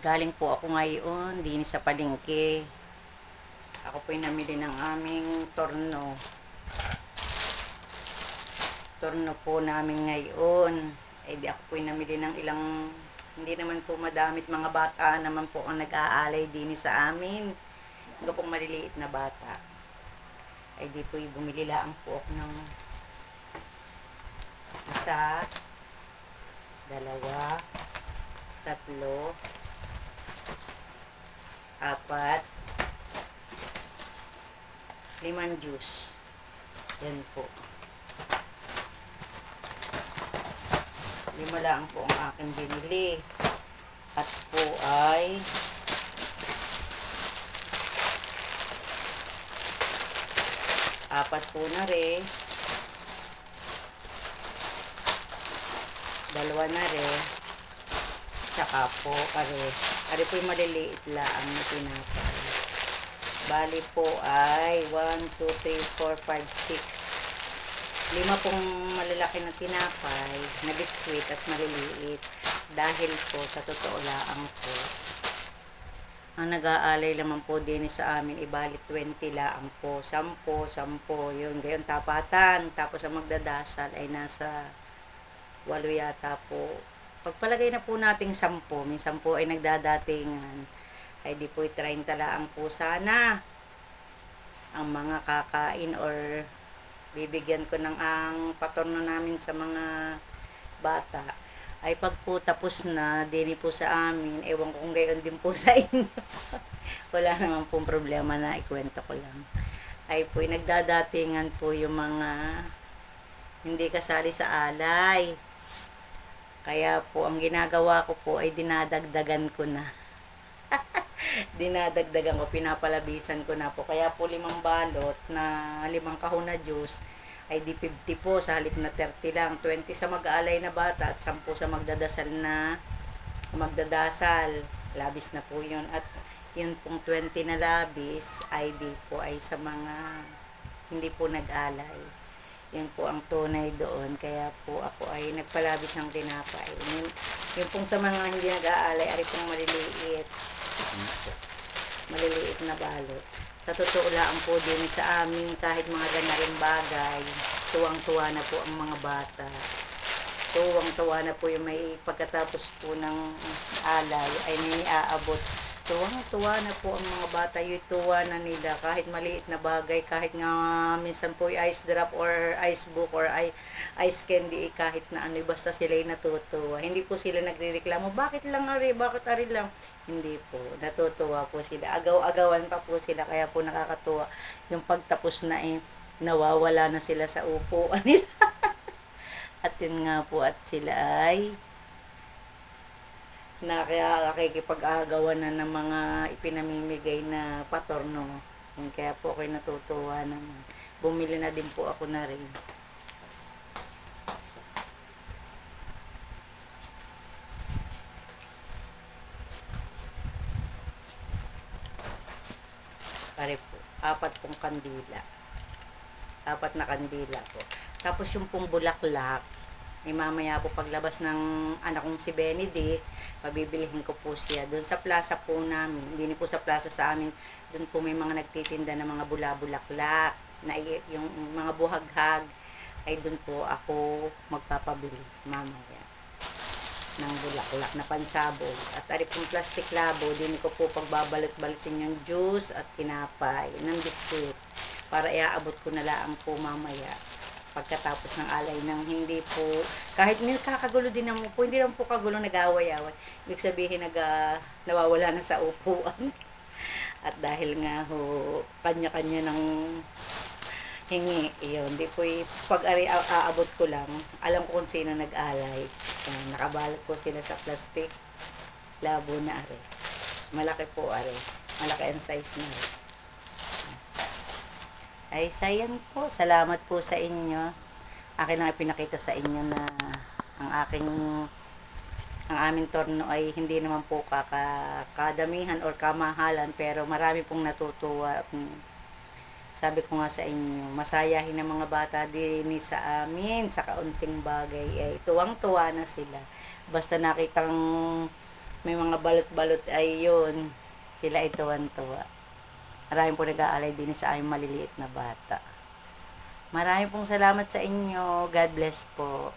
Galing po ako ngayon din sa palengke. Ako po'y namili ng aming torno. Torno po namin ngayon. Eh di ako po'y namili ng ilang, hindi naman po madamit mga bata naman po ang nag-aalay din sa amin. Hindi pong maliliit na bata. Ay di po'y bumili lang po ako ng isa, dalawa, tatlo, apat, limang juice. Yan po. Lima lang po ang aking binili. At po ay apat po na rin. Dalawa na rin. Tsaka po, are, are po yung maliliit lang na tinapay. Bali po ay 1, 2, 3, 4, 5, 6. Lima pong malalaki na tinapay na biskwit at maliliit. Dahil po, sa totoo lang po, ang nag-aalay naman po din sa amin, ibalit 20 lang po. 10, 10, yun. Gayon tapatan. Tapos ang magdadasal ay nasa walo yata po. Pagpalagay na po nating 10, minsan po ay nagdadatingan ay di po 30 lang po sana ang mga kakain or bibigyan ko ng ang patorno namin sa mga bata. Ay pag po tapos na dini po sa amin ewan ko kung gayon din po sa inyo. Wala naman pong problema na ikwento ko lang. Ay po nagdadatingan po yung mga hindi kasali sa alay kaya po ang ginagawa ko po ay dinadagdagan ko na dinadagdagan ko, pinapalabisan ko na po. Kaya po limang balot na limang kahon na juice ay di 50 po sa halip na 30 lang. 20 sa mag-aalay na bata at 10 sa magdadasal na magdadasal. Labis na po yun. At yun pong 20 na labis ay di po ay sa mga hindi po nag-alay. Yun po ang tunay doon. Kaya po ako ay nagpalabis ng tinapay. Yun, yun pong sa mga hindi nag-aalay, ari pong maliliit maliliit na balot. Sa totoo lang po din sa amin kahit mga ganaring bagay, tuwang-tuwa na po ang mga bata. Tuwang-tuwa na po yung may pagkatapos po ng alay ay may aabot. Tuwang-tuwa na po ang mga bata, yung tuwa na nila kahit maliit na bagay, kahit nga minsan po yung ice drop or ice book or ice candy, eh, kahit na ano, basta sila yung natutuwa. Hindi po sila nagrereklamo, bakit lang ari, bakit ari lang? Hindi po, natutuwa po sila. Agaw-agawan pa po sila, kaya po nakakatuwa. Yung pagtapos na eh, nawawala na sila sa upuan nila. at yun nga po, at sila ay nakikipag-agawan na ng mga ipinamimigay na patorno. Yun, kaya po ako'y natutuwa naman. Bumili na din po ako na rin. Pare po, apat pong kandila. Apat na kandila po. Tapos yung pong bulaklak, eh mamaya po paglabas ng anak kong si Benedict, pabibilihin ko po siya. Doon sa plaza po namin, hindi po sa plaza sa amin, doon po may mga nagtitinda ng mga bula-bulaklak, na yung mga buhaghag, ay doon po ako magpapabili mamaya ng bulaklak na pansabog. At ari pong plastic labo, din ko po pagbabalot-balotin yung juice at tinapay ng biskuit para iaabot ko na lang po mamaya pagkatapos ng alay ng hindi po kahit nil kakagulo din naman po hindi naman po kagulo nag-away-away. Ibig sabihin nag ah, nawawala na sa upuan. At dahil nga ho kanya-kanya ng hingi iyon di po y- pag ari a- aabot ko lang alam ko kung sino nag-alay. Ayan, nakabalot po sila sa plastic labo na ari malaki po ari malaki ang size na ari ay sayang po salamat po sa inyo akin lang pinakita sa inyo na ang aking ang aming torno ay hindi naman po kaka, kadamihan or kamahalan pero marami pong natutuwa at sabi ko nga sa inyo, masayahin ng mga bata din sa amin sa kaunting bagay ay tuwang-tuwa na sila. Basta nakitang may mga balot-balot ay yun. Sila ay tuwan-tuwa. Maraming po nag-aalay din sa aming maliliit na bata. Maraming pong salamat sa inyo. God bless po.